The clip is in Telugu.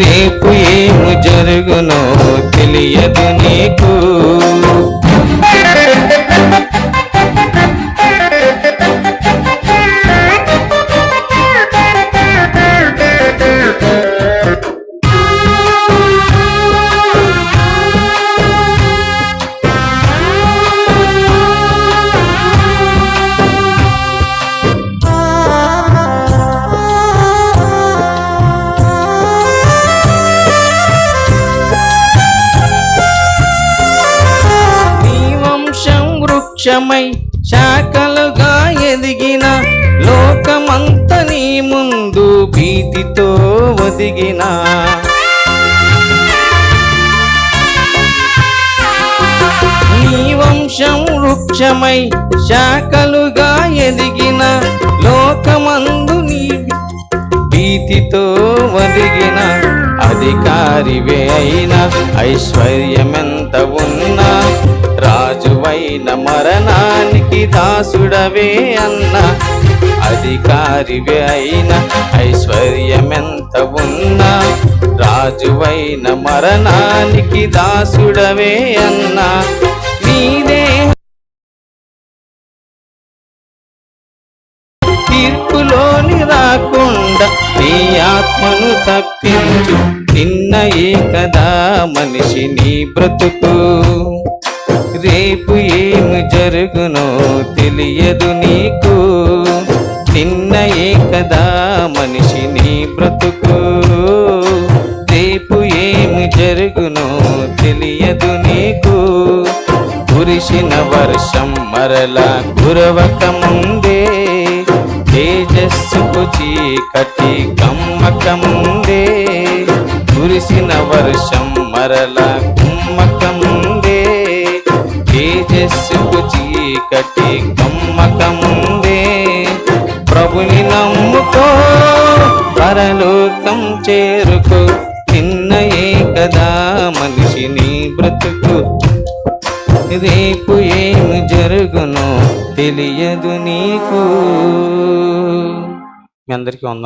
రేపు ఏము జరుగునో తెలియదు నీకు. వృక్షమై శాఖలుగా ఎదిగిన లోకమంత నీ ముందు భీతితో ఒదిగిన. నీ వంశం వృక్షమై శాఖలుగా ఎదిగిన లోకమందు నీ భీతితో ఒదిగిన అధికారివే అయిన ఐశ్వర్యమెంత ఉంది. రాజువైన మరణానికి దాసుడవే అన్న అధికారివే అయిన ఐశ్వర్యమెంత ఉన్నా రాజువైన మరణానికి దాసుడవే అన్న నీదే తీర్పులోని రాకుండా నీ ఆత్మను తప్పించు. నిన్న ఏ కదా మనిషి నీ బ్రతుకు? రేపు ఏమి జరుగునో తెలియదు నీకు. నిన్నయే కదా మనిషిని బ్రతుకు. రేపు ఏమి జరుగునో తెలియదు నీకు. కురిసిన వర్షం మరలా కురవక ముందే. తేజస్సుకు చీకటి కమ్మక ముందే. కురిసిన వర్షం మరలా చీకటి కమ్మకముందే ప్రభుని నమ్ముకో పరలోకం చేరుకో నిన్నయే కదా మనిషిని బ్రతుకు. రేపు ఏమి జరుగునో తెలియదు నీకు. మీ అందరికీ